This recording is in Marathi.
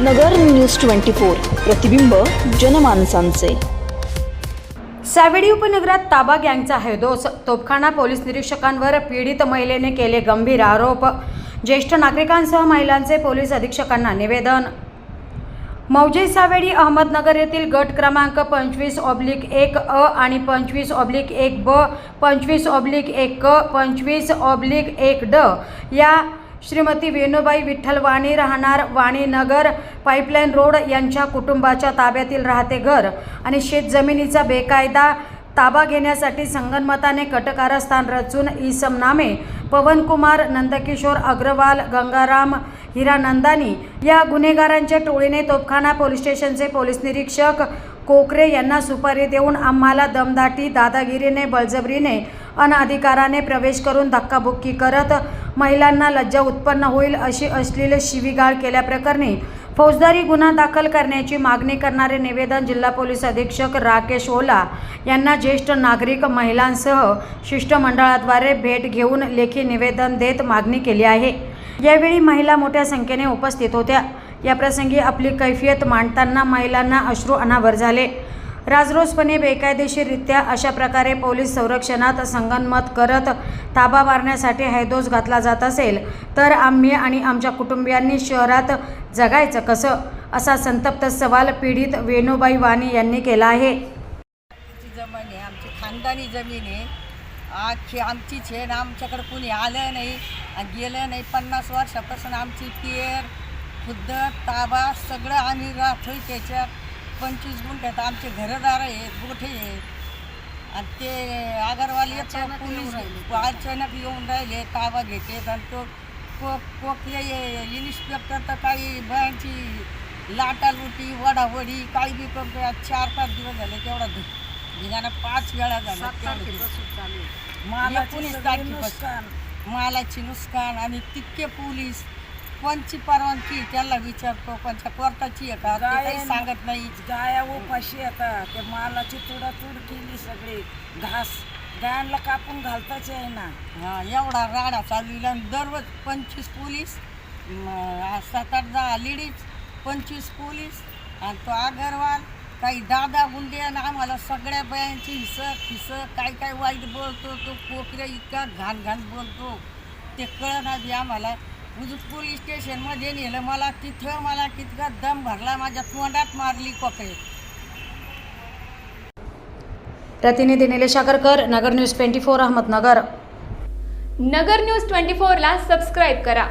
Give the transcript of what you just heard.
नगर न्यूज ट्वेंटी फोर प्रतिबिंब जनमानसांचे. सावेडी उपनगरात ताबा गँगचा हैदोस तोपखाना पोलीस निरीक्षकांवर पीडित महिलेने केले गंभीर आरोप. ज्येष्ठ नागरिकांसह महिलांचे पोलीस अधीक्षकांना निवेदन. मौजे सावेडी अहमदनगर येथील गट क्रमांक पंचवीस ऑब्लिक एक अ आणि पंचवीस ऑब्लिक एक ब पंचवीस ऑब्लिक एक क पंचवीस ऑब्लिक एक ड या श्रीमती वेणुबाई विठ्ठल वाणी राहणार वाणीनगर पाईपलाईन रोड यांच्या कुटुंबाच्या ताब्यातील राहते घर आणि शेतजमिनीचा बेकायदा ताबा घेण्यासाठी संगनमताने कटकारस्थान रचून इसम नामे पवनकुमार नंदकिशोर अग्रवाल गंगाराम हिरानंदानी या गुन्हेगारांच्या टोळीने तोपखाना पोलीस स्टेशनचे पोलीस निरीक्षक कोकरे यांना सुपारी देऊन आम्हाला दमदाटी दादागिरीने बळजबरीने अनाधिकाराने प्रवेश करून धक्काबुक्की करत महिलांना लज्जा उत्पन्न होईल अशी असलेले शिवीगाळ केल्याप्रकरणी फौजदारी गुन्हा दाखल करण्याची मागणी करणारे निवेदन जिल्हा पोलीस अधीक्षक राकेश ओला यांना ज्येष्ठ नागरिक महिलांसह शिष्टमंडळाद्वारे भेट घेऊन लेखी निवेदन देत मागणी केली आहे. यावेळी महिला मोठ्या संख्येने उपस्थित होत्या. याप्रसंगी आपली कैफियत मांडताना महिलांना अश्रू अनावर झाले. राजरोसपणे बेकायदेशीररित्या अशा प्रकारे पोलीस संरक्षणात संगनमत करत ताबा मारण्यासाठी हैदोस घातला जात असेल तर आम्ही आणि आमच्या कुटुंबियांनी शहरात जगायचं कसं? असा संतप्त सवाल पीडित वेणुबाई वाणी यांनी केला आहे. आमची जमीन आहे आमची खानदानी जमीन आहे. आखी आमचीच आहे आमच्याकडे कोणी आलं नाही गेलं नाही पन्नास वर्षापासून आमची पेर खुद्द ताबा सगळं आम्ही राहतोय त्याच्या पंचवीस गुंठ्यात आमचे घरदार आहेत गोठे आहेत. आणि ते अगरवाल येतो पोलीस अचानक येऊन राहिले. ताबा घेते आणि तो कोक कोकले इन्स्पेक्टर तर काही बायांची लाटालुटी वडावडी काही बी करतोय आज चार पाच दिवस झाले तेवढा धिगाणा पाच वेळा झाला मला नुकसान. मालाची नुकसान आणि तितके पोलीस कोणची परवानगी त्याला विचारतो कोणच्या कोर्टाची आहे का? ते काही सांगत नाही. गाया उपाशी येतात. ते मालाची तुडातूड केली सगळी. घास गायांना कापून घालताच आहे ना हा एवढा राडा चालविला आणि दररोज पंचवीस पोलीस म, सात आठ दहा लेडीज पंचवीस पोलीस आणि तो अगरवाल काही दादा गुंडे आणि आम्हाला सगळ्या बायांची हिसं फिसं काय काय वाईट बोलतो तो कोकऱ्या इतका घाण घाण बोलतो. ते कळना बी आम्हाला. उजूक पोलीस स्टेशनमध्ये नेलं. मला तिथं मला कितका दम भरला. माझ्या तोंडात मारली कोकरे प्रतिनिधी Nilesh Agarkar Nagar news twenty four Ahmednagar. Nagar news twenty फोरला सबस्क्राईब करा.